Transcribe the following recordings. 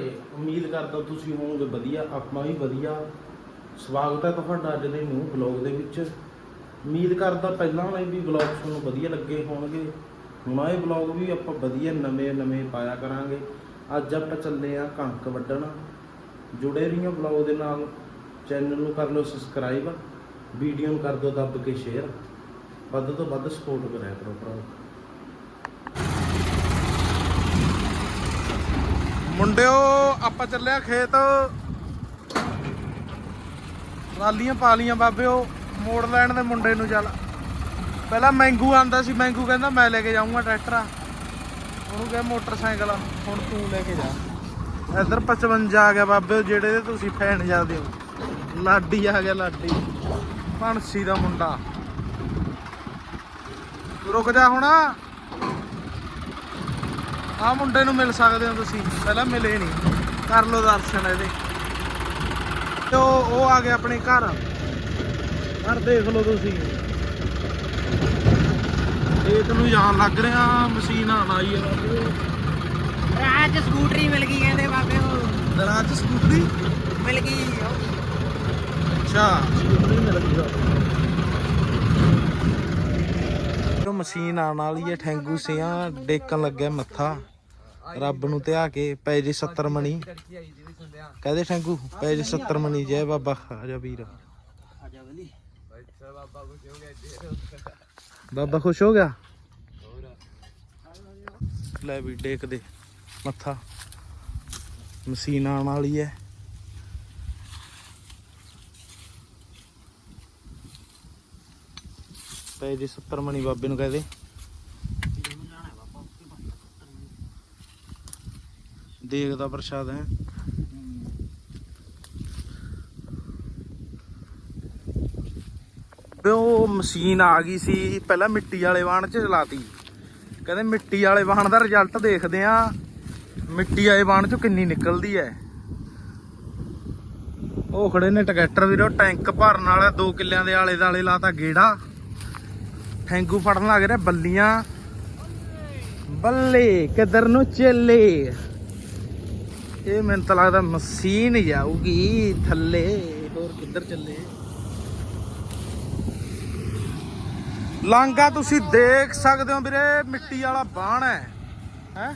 ਸਾਰੇ ਉਮੀਦ ਕਰਦਾ ਤੁਸੀਂ ਹੋਵੋਗੇ ਵਧੀਆ, ਆਪਾਂ ਵੀ ਵਧੀਆ। ਸਵਾਗਤ ਹੈ ਤੁਹਾਡਾ ਅੱਜ ਦੇ ਨਿਊ ਬਲੌਗ ਦੇ ਵਿੱਚ। ਉਮੀਦ ਕਰਦਾ ਪਹਿਲਾਂ ਵਾਲੇ ਵੀ ਬਲੌਗ ਤੁਹਾਨੂੰ ਵਧੀਆ ਲੱਗੇ ਹੋਣਗੇ। ਹੁਣ ਇਹ ਬਲੌਗ ਵੀ ਆਪਾਂ ਵਧੀਆ ਨਵੇਂ ਨਵੇਂ ਪਾਇਆ ਕਰਾਂਗੇ। ਅੱਜ ਆਪਾਂ ਚੱਲੇ ਆ ਕਣਕ ਵੱਢਣ। ਜੁੜੇ ਰਹੀਓ ਬਲੌਗ ਦੇ ਨਾਲ। ਚੈਨਲ ਨੂੰ ਕਰ ਲਓ ਸਬਸਕ੍ਰਾਈਬ। ਵੀਡੀਓ ਨੂੰ ਕਰ ਦਿਓ ਦੱਬ ਕੇ ਸ਼ੇਅਰ ਵੱਧ ਤੋਂ ਵੱਧ ਸਪੋਰਟ ਕਰਿਆ ਕਰੋ ਭਰਾਓ ਮੁੰਡਿਓ, ਆਪਾਂ ਚੱਲਿਆ ਖੇਤ। ਰਾਲੀਆਂ ਪਾ ਲੀਆਂ ਬਾਬਿਓ, ਮੋੜ ਲੈਣ ਦੇ ਮੁੰਡੇ ਨੂੰ ਚੱਲ। ਪਹਿਲਾਂ ਮੈਂਗੂ ਆਂਦਾ ਸੀ, ਮੈਂਗੂ ਕਹਿੰਦਾ ਮੈਂ ਲੈ ਕੇ ਜਾਊਂਗਾ ਟਰੈਕਟਰ। ਉਹਨੂੰ ਕਿਹਾ ਮੋਟਰਸਾਈਕਲ ਹੁਣ ਤੂੰ ਲੈ ਕੇ ਜਾ। ਇੱਧਰ 55 ਆ ਗਿਆ ਬਾਬਿਓ, ਜਿਹੜੇ ਦੇ ਤੁਸੀਂ ਫੈਨ ਜਾਂਦੇ ਹੋ। ਲਾਡੀ ਆ ਗਿਆ ਲਾਡੀ। ਭਾਂਸੀ ਦਾ ਮੁੰਡਾ। ਰੁਕ ਜਾ ਹੁਣ। ਆ ਮੁੰਡੇ ਨੂੰ ਮਿਲ ਸਕਦੇ ਹੋ ਤੁਸੀਂ। ਪਹਿਲਾਂ ਮਿਲੇ ਨਹੀਂ। ਕਰ ਲਓ ਦਰਸ਼ਨ ਇਹਦੇ। ਤੇ ਉਹ ਆ ਗਿਆ ਆਪਣੇ ਘਰ। ਘਰ ਦੇਖ ਲਓ ਤੁਸੀਂ। ਖੇਤ ਨੂੰ ਜਾਣ ਲੱਗ ਰਿਹਾ ਮਸ਼ੀਨ ਆਣ ਆਈ ਬਾਬੇ ਰਾਜ ਸਕੂਟਰੀ ਮਿਲ ਗਈ ਕਹਿੰਦੇ ਬਾਬੇ ਉਹ ਦਰਾਜ ਸਕੂਟਰੀ? ਮਿਲ ਗਈ ਅੱਛਾ। ਸਕੂਟਰੀ ਮਿਲ ਗਈ ਉਹ ਮਸ਼ੀਨ ਆਣ ਵਾਲੀ ਹੈ ਠੈਂਗੂ ਸਿਆਂ ਡੇਕਣ ਲੱਗਿਆ ਮੱਥਾ। ਰੱਬ ਨੂੰ ਧਿਆ ਕੇ ਪੈ ਜੇ 70 ਮਣੀ। ਕਹਦੇ ਠੈਂਗੂ ਪੈ ਜੇ 70 ਮਣੀ। ਜੈ ਬਾਬਾ, ਆ ਜਾ ਵੀਰ। ਬਾਬਾ ਖੁਸ਼ ਹੋ ਗਿਆ? ਲੈ ਵੀ ਡੇਕ ਮੱਥਾ। ਮਸ਼ੀਨ ਆਉਣ ਵਾਲੀ ਹੈ ਪੈ ਜੇ 70 ਮਣੀ ਬਾਬੇ ਨੂੰ ਕਹਦੇ। ਦੇਖਦਾ ਪ੍ਰਸ਼ਾਦ ਹੈ। ਉਹ ਮਸ਼ੀਨ ਆ ਗਈ ਸੀ, ਪਹਿਲਾਂ ਮਿੱਟੀ ਵਾਲੇ ਵਾਹਣ ਚ ਚਲਾਤੀ। ਕਹਿੰਦੇ ਮਿੱਟੀ ਵਾਲੇ ਵਾਹਣ ਦਾ ਰਿਜ਼ਲਟ ਦੇਖਦੇ ਆ ਮਿੱਟੀ ਵਾਲੇ ਵਾਹਣ ਚੋਂ ਕਿੰਨੀ ਨਿਕਲਦੀ ਹੈ। ਉਹ ਖੜੇ ਨੇ ਟਰੈਕਟਰ ਵੀਰੋ, ਟੈਂਕ ਭਰਨ ਵਾਲਾ 2 ਕਿੱਲਿਆਂ ਦੇ ਆਲੇ ਦਾਲੇ ਲਾਤਾ ਗੇੜਾ। ਥੈਂਕੂ ਫੜਨ ਲੱਗ ਰਿਹਾ ਬੱਲੀਆਂ। ਬੱਲੇ, ਕਿੱਧਰ ਨੂੰ ਚੱਲੇ? ਇਹ ਮੈਨੂੰ ਤਾਂ ਲੱਗਦਾ ਮਸ਼ੀਨ ਜਾਊਗੀ ਥੱਲੇ। ਹੋਰ ਕਿੱਧਰ ਚੱਲੇ? ਲਾਂਗਾ, ਤੁਸੀਂ ਦੇਖ ਸਕਦੇ ਹੋ ਵੀਰੇ, ਮਿੱਟੀ ਵਾਲਾ ਬਾਣ ਹੈ। ਹੈ?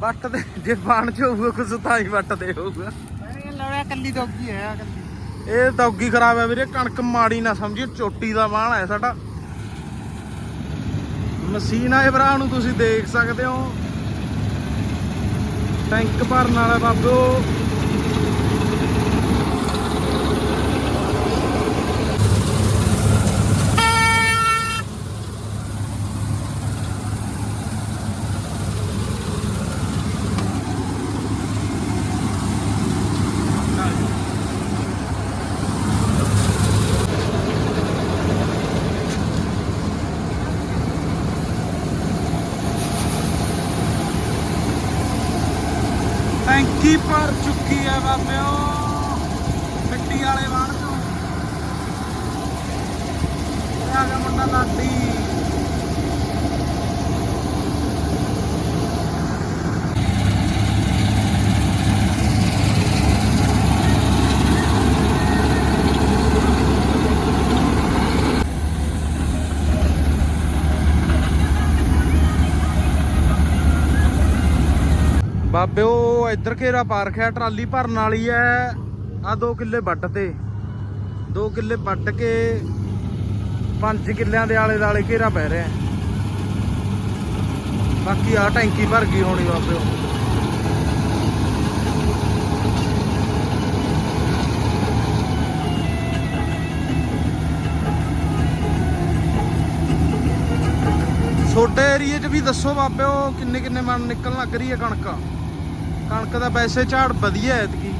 ਵੱਟ ਦੇ, ਜੇ ਬਾਣ ਚ ਹੋਊਗਾ ਕੁਝ ਤਾਂ ਹੀ ਵੱਟ ਦੇ ਹੋਊਗਾ। ਲੜਿਆ ਕੱਲੀ ਦੋਗੀ ਹੈ ਕੱਲੀ ਇਹ ਦੌਗੀ ਖਰਾਬ ਹੈ ਵੀਰੇ, ਕਣਕ ਮਾੜੀ ਨਾ ਸਮਝੀ ਚੋਟੀ ਦਾ ਬਾਣ ਹੈ ਸਾਡਾ। ਮਸ਼ੀਨ ਆਏ ਭਰਾ ਨੂੰ ਤੁਸੀਂ ਦੇਖ ਸਕਦੇ ਹੋ। ਟੈਂਕ ਭਰਨ ਵਾਲਾ ਬਾਬੋ ਟੈਂਕੀ ਭਰ ਚੁੱਕੀ ਹੈ ਬਾਬਿਓ ਮਿੱਟੀ ਵਾਲੇ ਵਾਣ ਤੋਂ ਇਹ ਆ ਗਿਆ ਮੁੰਡਾ ਲਾਡੀ ਬਾਬੇ ਉਹ ਇੱਧਰ ਘੇਰਾ ਪਾ ਰੱਖਿਆ ਟਰਾਲੀ ਭਰਨ ਵਾਲੀ ਐ ਆ 2 ਕਿੱਲੇ ਵੱਟ ਤੇ। 2 ਕਿੱਲੇ ਵੱਟ ਕੇ 5 ਕਿੱਲਿਆਂ ਦੇ ਆਲੇ ਦਾਲੇ ਘੇਰਾ ਪੈ ਰਿਹਾ ਬਾਕੀ ਆ ਟੈਂਕੀ ਭਰ ਗਈ ਹੋਣੀ ਬਾਬੇ ਉਹ ਛੋਟੇ ਏਰੀਏ 'ਚ ਵੀ ਦੱਸੋ ਬਾਬਿਓ ਕਿੰਨੇ ਕਿੰਨੇ ਮਣ ਨਿਕਲਣ ਲੱਗ ਰਹੀ ਹੈ ਕਣਕ? ਕਣਕ ਦਾ ਵੈਸੇ ਝਾੜ ਵਧੀਆ ਹੈ ਐਤਕੀ।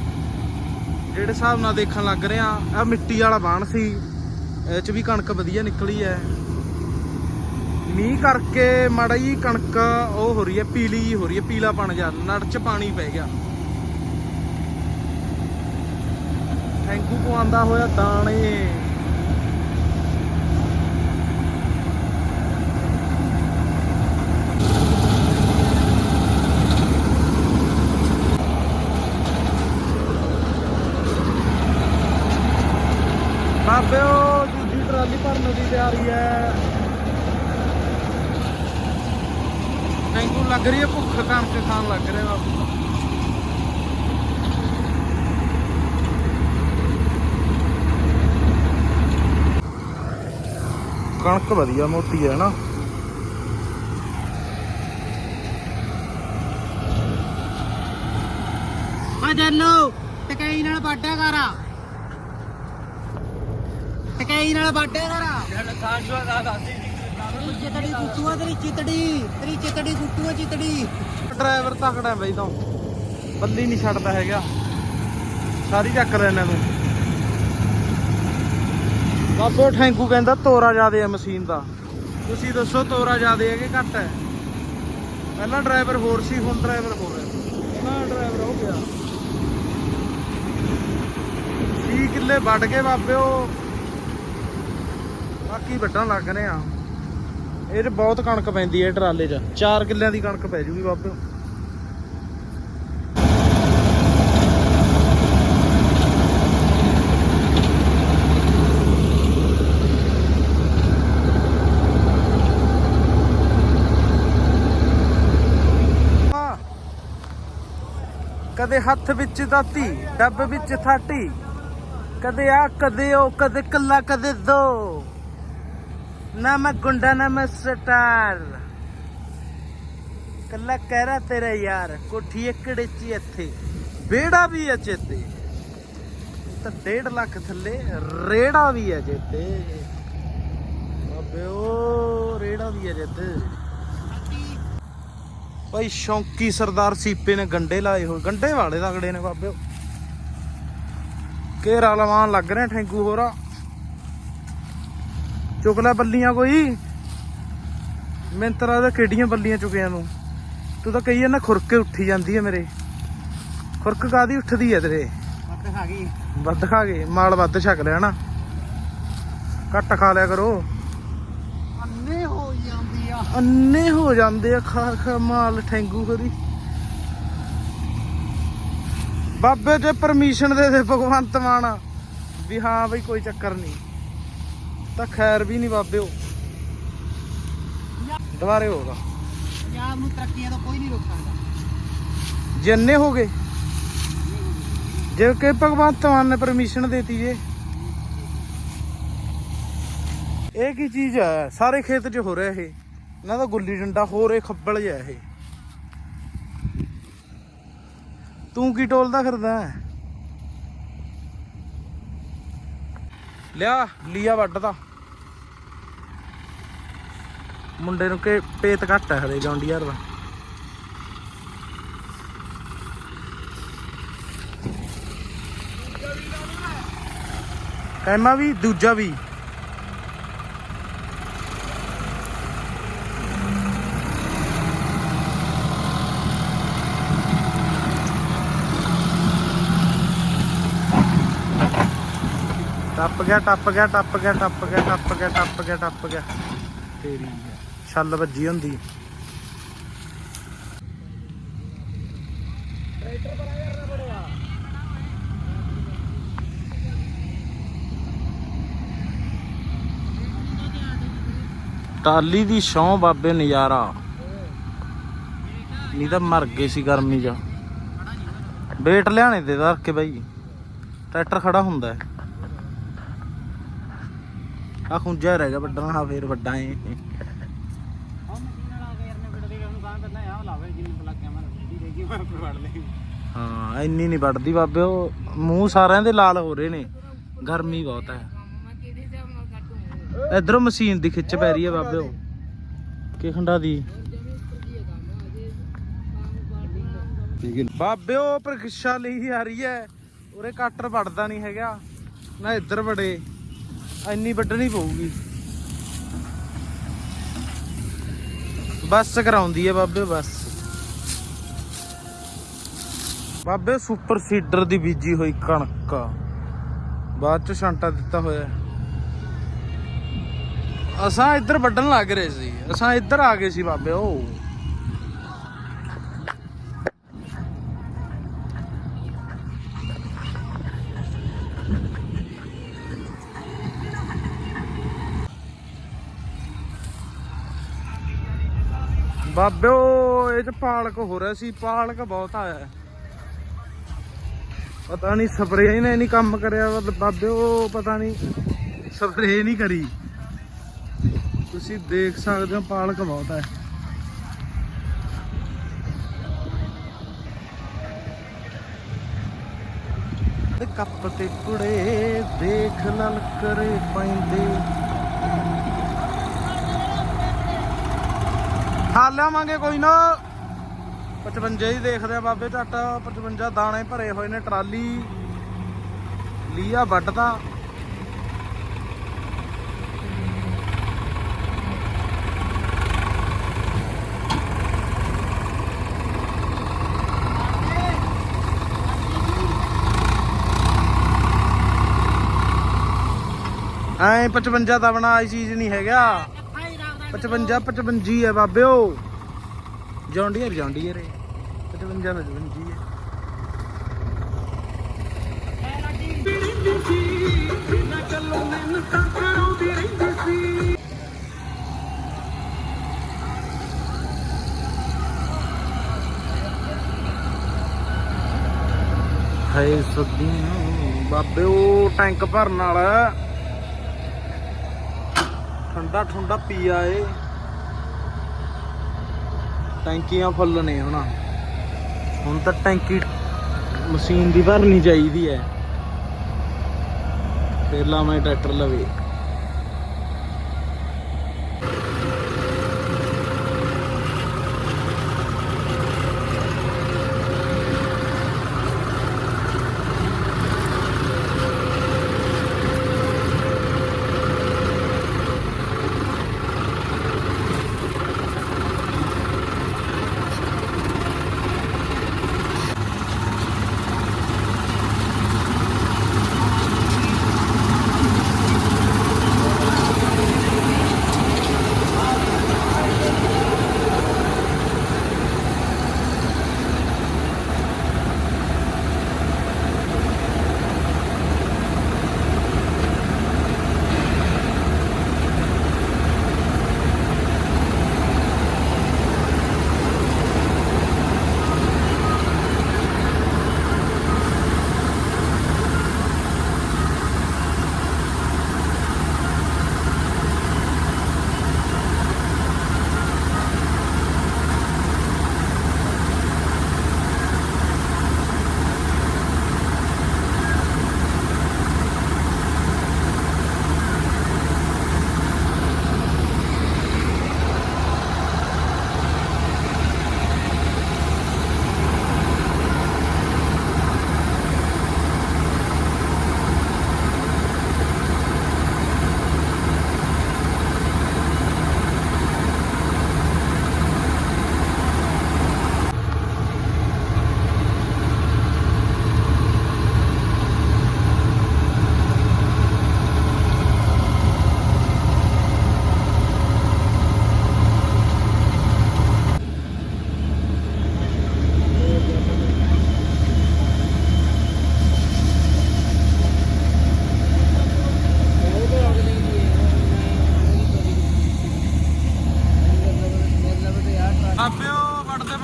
ਜਿਹੜੇ ਹਿਸਾਬ ਨਾਲ ਦੇਖਣ ਲੱਗ ਰਿਹਾ ਆ ਮਿੱਟੀ ਵਾਲਾ ਬਾਣ ਸੀ, ਇਹ 'ਚ ਵੀ ਕਣਕ ਵਧੀਆ ਨਿਕਲੀ ਹੈ ਮੀਂਹ ਕਰਕੇ ਮਾੜਾ ਜੀ ਕਣਕ ਉਹ ਹੋ ਰਹੀ ਹੈ ਪੀਲੀ ਜੀ ਹੋ ਰਹੀ ਹੈ ਪੀਲਾ ਪਣ ਜਾ ਨੜ 'ਚ ਪਾਣੀ ਪੈ ਗਿਆ। ਥੈਂਕੂ ਪਵਾਉਂਦਾ ਹੋਇਆ ਦਾਣੇ ਬਾਬਿਓ ਦੂਜੀ ਭਰਨ ਦੀ ਤਿਆਰੀ ਹੈ। ਮੈਨੂੰ ਲੱਗ ਰਹੀ ਹੈ ਭੁੱਖ ਕਣਕ ਖਾਣ ਲੱਗ ਰਿਹਾ ਬਾਬੂ ਕਣਕ ਵਧੀਆ ਮੋਟੀ ਹੈ ਨਾ। ਆ ਜੰਨੂ। ਟਕਈ ਨਾਲ ਬਾਡਾ ਕਰਾ ਨਾਲ ਬਾਡਾ ਕਰਾ ਤੇਰੀ ਚਿਤੜੀ ਕੁੱਟੂਆ ਤੇਰੀ ਚਿਤੜੀ ਤੇਰੀ ਚਿਤੜੀ ਕੁੱਟੂਆ ਚਿਤੜੀ। ਡਰਾਈਵਰ ਤਕੜਾ ਹੈ ਬਈ ਤਾਂ। ਬੱਲੀ ਨਹੀਂ ਛੱਡਦਾ ਹੈਗਾ। ਸਾਰੀ ਚੱਕ ਲੈਣਾ ਤੂੰ ਬਾਬੋ ਠੈਂਕੂ ਕਹਿੰਦਾ ਤੋਰਾ ਜ਼ਿਆਦੇ ਹੈ ਮਸ਼ੀਨ ਦਾ। ਤੁਸੀਂ ਦੱਸੋ ਤੋਰਾ ਜ਼ਿਆਦੇ ਹੈ ਕਿ ਘੱਟ ਹੈ? ਪਹਿਲਾਂ ਡਰਾਈਵਰ ਹੋਰ ਸੀ ਹੁਣ ਡਰਾਈਵਰ ਹੋਰ ਹੈ। ਨਾ ਡਰਾਈਵਰ ਹੋ ਗਿਆ। 6 ਕਿੱਲੇ ਵੱਢ ਕੇ ਬਾਬਿਓ ਬਾਕੀ ਵੱਢਣ ਲੱਗ ਰਹੇ ਆ। ਇਹ 'ਚ ਬਹੁਤ ਕਣਕ ਪੈਂਦੀ ਹੈ ਟਰਾਲੇ 'ਚ। 4 ਕਿੱਲਿਆਂ ਦੀ ਕਣਕ ਪੈ ਜੂਗੀ ਬਾਬਿਓ ਕਦੇ ਹੱਥ ਵਿੱਚ ਦਾਤੀ, ਡੱਬ ਵਿੱਚ ਥਾਟੀ। ਕਦੇ ਆ, ਕਦੇ ਉਹ, ਕਦੇ ਕੱਲਾ, ਕਦੇ ਦੋ। ਨਾ ਮੈਂ ਗੁੰਡਾ, ਨਾ ਮੈਂ ਸਟਾਰ। ਕੱਲਾ ਕਹਿਰਾ ਤੇਰਾ ਯਾਰ, ਕੋਠੀ ਏਕੜੇ ਚ ਇੱਥੇ ਬੇੜਾ ਵੀ ਹੈ ਚੇਤੇ। ਤਾਂ 1.5 ਲੱਖ ਥੱਲੇ ਰੇੜਾ ਵੀ ਹੈ ਚੇਤੇ। ਬਾਬੇ ਉਹ ਰੇੜਾ ਵੀ ਹੈ ਚੇਤੇ। ਭਾਈ ਸ਼ੌਂਕੀ ਸਰਦਾਰ ਸੀਪੇ ਨੇ ਗੰਡੇ ਲਾਏ ਹੋਏ, ਗੰਡੇ ਵਾਲੇ ਤਗੜੇ ਨੇ ਬਾਬੇ। ਘੇਰਾ ਲਵਾਨ ਲੱਗ ਰਹੇ ਠੈਂਕੂ ਹੋਰਾ। ਚੁੱਕ ਲੈ ਬੱਲੀਆਂ ਕੋਈ। ਮਿੰਤਰਾ ਦਾ ਕਿਹੜੀਆਂ ਬੱਲੀਆਂ ਚੁੱਕਿਆਂ ਨੂੰ? ਤੂੰ ਤਾਂ ਕਹੀ ਜਾਂਦਾ ਖੁਰਕੇ ਉੱਠੀ ਜਾਂਦੀ ਹੈ ਮੇਰੇ। ਖੁਰਕ ਕਾਦੀ ਉੱਠਦੀ ਹੈ ਤੇਰੇ? ਵੱਧ ਖਾ ਗਈ। ਵੱਧ ਖਾ ਗਏ ਮਾਲ ਵੱਧ ਛਕ ਲਿਆ ਨਾ। ਘੱਟ ਖਾ ਲਿਆ ਕਰੋ। ਅੰਨੇ ਹੋ ਜਾਂਦੀ ਆ। ਅੰਨੇ ਹੋ ਜਾਂਦੇ ਆ ਖਾ ਖਾ ਮਾਲ ਠੈਂਗੂ ਕਰੀ ਬਾਬੇ ਤੇ ਪਰਮਿਸ਼ਨ ਦੇ ਦੇ ਭਗਵੰਤ ਮਾਨ। ਵੀ ਹਾਂ ਬਈ ਕੋਈ ਚੱਕਰ ਨਹੀਂ। ਤਾਂ ਖੈਰ ਵੀ ਨਹੀਂ ਬਾਬੇ ਉਹ ਦੁਬਾਰੇ ਹੋਗਾ ਪੰਜਾਬ ਨੂੰ ਤਰੱਕੀਆਂ ਤੋਂ ਕੋਈ ਨਹੀਂ ਰੋਕ ਸਕਦਾ। ਹੋ ਗਏ ਜੇ ਕਿ ਭਗਵੰਤ ਮਾਨ ਨੇ ਪਰਮਿਸ਼ਨ ਦੇਤੀ ਜੇ। ਇਹ ਕੀ ਚੀਜ਼ ਹੈ? ਸਾਰੇ ਖੇਤ 'ਚ ਹੋ ਰਿਹਾ ਇਹ। ਨਾ ਤਾਂ ਗੁੱਲੀ ਡੰਡਾ ਹੋਰ ਇਹ ਖੱਬਲ ਜਿਹਾ ਇਹ। ਤੂੰ ਕੀ ਟੋਲਦਾ ਫਿਰਦਾ ਹੈ? ਲਿਆ, ਲੀਆ ਵੱਢਦਾ ਮੁੰਡੇ ਨੂੰ ਕਿ ਪੇਤ ਘੱਟ ਹੈ ਹਲੇ ਜੌਂਡੀਅਰ ਦਾ ਕਹਿਮਾ ਵੀ, ਦੂਜਾ ਵੀ। ਟੱਪ ਗਿਆ ਟੱਪ ਗਿਆ ਟੱਪ ਗਿਆ ਟੱਪ ਗਿਆ ਟੱਪ ਗਿਆ ਟੱਪ ਗਿਆ ਟੱਪ ਗਿਆ। ਤੇਰੀ ਛੱਲ ਵੱਜੀ ਹੁੰਦੀ। ਟਾਲੀ ਦੀ ਛਾਂ ਬਾਬੇ ਨਜ਼ਾਰਾ। ਨਹੀਂ ਤਾਂ ਮਰ ਗਏ ਸੀ ਗਰਮੀ 'ਚ। ਵੇਟ ਲਿਆਣੇ ਦੇ ਧਰ ਕੇ ਬਾਈ। ਟਰੈਕਟਰ ਖੜਾ ਹੁੰਦਾ ਹੈ। ਆ ਖੁੰਝਾ ਰਹਿ ਗਿਆ ਵੱਡਾ ਹਾਂ ਫੇਰ ਵੱਡਾ ਏ। ਹਾਂ ਇੰਨੀ ਨਹੀਂ ਵੱਢਦੀ ਬਾਬੇ ਉਹ। ਮੂੰਹ ਸਾਰਿਆਂ ਦੇ ਲਾਲ ਹੋ ਰਹੇ ਨੇ। ਗਰਮੀ ਬਹੁਤ ਹੈ। ਇਧਰੋਂ ਮਸ਼ੀਨ ਦੀ ਖਿੱਚ ਪੈ ਰਹੀ ਹੈ ਬਾਬੇ ਉਹ। ਕੀ ਖੰਡਾ ਦੀ? ਬਾਬੇ ਉਹ ਪ੍ਰਕਿਸ਼ਾ ਲਈ ਆ ਰਹੀ ਹੈ। ਉਰੇ ਕੱਟਰ ਵੱਢਦਾ ਨਹੀਂ ਹੈਗਾ। ਨਾ ਇੱਧਰ ਵੜੇ। ਇੰਨੀ ਵੱਢਣੀ ਪਊਗੀ। ਬੱਸ ਕਰਾਉਂਦੀ ਹੈ ਬਾਬੇ, ਬੱਸ। ਬਾਬੇ, ਸੁਪਰ ਸੀਡਰ ਦੀ ਬੀਜੀ ਹੋਈ ਕਣਕ। ਬਾਅਦ ਚ ਛਾਂਟਾ ਦਿੱਤਾ ਹੋਇਆ। ਅਸਾਂ ਇੱਧਰ ਵੱਢਣ ਲੱਗ ਰਹੇ ਸੀ। ਅਸਾਂ ਇੱਧਰ ਆ ਗਏ ਸੀ ਬਾਬੇ, ਉਹ। ਬਾਬਿਓ ਇਹ ਚ ਪਾਲਕ ਹੋ ਰਿਹਾ ਸੀ, ਪਾਲਕ ਬਹੁਤ ਆਇਆ ਪਤਾ ਨਹੀਂ ਸਪਰੇਅ ਨੇ, ਨਹੀਂ ਕੰਮ ਕਰਿਆ ਵਾ ਬਾਬਿਓ ਪਤਾ ਨਹੀਂ ਸਪਰੇਅ ਨਹੀਂ ਕਰੀ। ਤੁਸੀਂ ਦੇਖ ਸਕਦੇ ਹੋ, ਪਾਲਕ ਬਹੁਤ ਹੈ। ਕੱਪ ਤੇ ਕੁੜੇ ਦੇਖ ਲਲ ਕਰੇ ਪੈਂਦੇ। ਖਾ ਲਿਆਵਾਂਗੇ ਕੋਈ ਨਾ। 55 ਹੀ ਦੇਖਦੇ ਆ ਬਾਬੇ ਝੱਟ। 55 ਦਾਣੇ ਭਰੇ ਹੋਏ ਨੇ, ਟਰਾਲੀ। ਲੀਆ ਵੱਢਦਾ ਐ 55 ਦਾ ਬਣਾ ਇਹ ਚੀਜ਼ ਨਹੀਂ ਹੈਗਾ। 55 55 ਹੈ ਬਾਬਿਓ। ਜੌਂਡੀਅਰ ਜੌਂਡੀਅਰ 55 ਦਾ 55 ਹੈ। ਹਾਏ ਸੁੱਦੀਆਂ ਬਾਬੇ ਉਹ ਟੈਂਕ ਭਰਨ ਵਾਲਾ। ਠੰਡਾ ਠੰਡਾ ਪੀ ਆਏ। ਟੈਂਕੀਆਂ ਫੁੱਲ ਨੇ ਹੁਣ। ਹੁਣ ਤਾਂ ਟੈਂਕੀ ਮਸ਼ੀਨ ਦੀ ਭਰਨੀ ਚਾਹੀਦੀ ਹੈ। ਫਿਰ ਲਾਵਾਂ ਟਰੈਕਟਰ ਲਵੇ।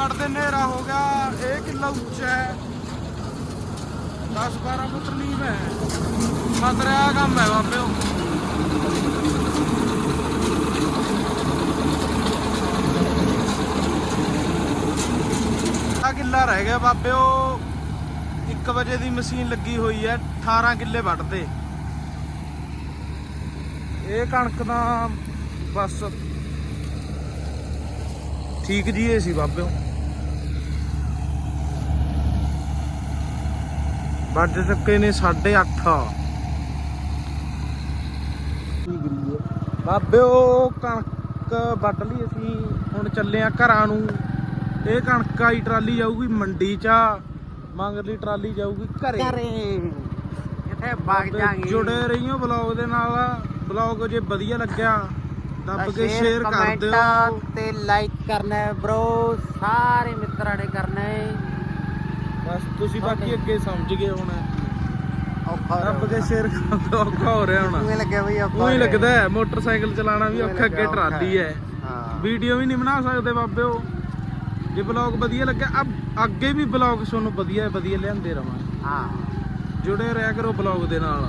ਵੜਦੇ ਵੜਦੇ ਹਨੇਰਾ ਹੋ ਗਿਆ। ਇਹ ਕਿੱਲਾ ਉੱਚਾ ਹੈ। 10 12 ਫੁੱਟ ਨੀਵ ਹੈ। ਖਤਰਾ ਕੰਮ ਹੈ ਬਾਬਿਓ ਆ ਕਿੱਲਾ ਰਹਿ ਗਿਆ ਬਾਬਿਓ 1 ਵਜੇ ਦੀ ਮਸ਼ੀਨ ਲੱਗੀ ਹੋਈ ਹੈ। 18 ਕਿੱਲੇ ਵੱਢਦੇ। ਇਹ ਕਣਕ ਦਾ ਬਸ। ਠੀਕ ਜੀ, ਇਹ ਸੀ ਬਾਬਿਓ ਵੱਜ ਚੱਕੇ ਨੇ 8:30 ਬਾਬਿਓ ਕਣਕ ਵੱਢ ਲਈ ਅਸੀਂ ਹੁਣ ਚੱਲੇ ਆ ਘਰਾਂ ਨੂੰ। ਇਹ ਕਣਕ ਆਈ ਟਰਾਲੀ ਜਾਊਗੀ ਮੰਡੀ ਚ ਮੰਗਲੀ ਟਰਾਲੀ ਜਾਊਗੀ ਘਰੇ। ਕਿੱਥੇ ਭਾਗ ਜਾਾਂਗੇ। ਜੁੜੇ ਰਹੀਓ ਬਲੌਗ ਦੇ ਨਾਲ। ਬਲੌਗ ਜੇ ਵਧੀਆ ਲੱਗਿਆ ਦੱਬ ਕੇ ਸ਼ੇਅਰ ਕਰ ਦਿਓ। ਤੇ ਲਾਈਕ ਕਰਨਾ ਬ్రో ਸਾਰੇ ਮਿੱਤਰਾਂ ਨੇ ਕਰਨਾ ਹੈ। ਬਸ ਤੁਸੀਂ ਬਾਕੀ ਅੱਗੇ ਸਮਝ ਗਏ ਹੁਣ। ਔਖਾ ਸ਼ੇਅਰ ਕਰ ਦਿਓ ਔਖਾ ਹੋ ਰਿਹਾ ਹੁਣ। ਕਿਵੇਂ ਲੱਗਿਆ ਬਈ ਔਖਾ ਉਹੀ ਲੱਗਦਾ ਹੈ, ਮੋਟਰਸਾਈਕਲ ਚਲਾਉਣਾ ਵੀ ਔਖਾ ਅੱਗੇ ਟਰਾਲੀ ਹੈ। ਹਾਂ। ਵੀਡੀਓ ਵੀ ਨਹੀਂ ਬਣਾ ਸਕਦੇ ਬਾਬਿਓ ਜੇ ਬਲੌਗ ਵਧੀਆ ਲੱਗਿਆ ਅਬ- ਅੱਗੇ ਵੀ ਬਲੌਗ ਤੁਹਾਨੂੰ ਵਧੀਆ ਵਧੀਆ ਲਿਆਂਦੇ ਰਵਾਂ ਹਾਂ। ਜੁੜੇ ਰਿਹਾ ਕਰੋ ਬਲੌਗ ਦੇ ਨਾਲ।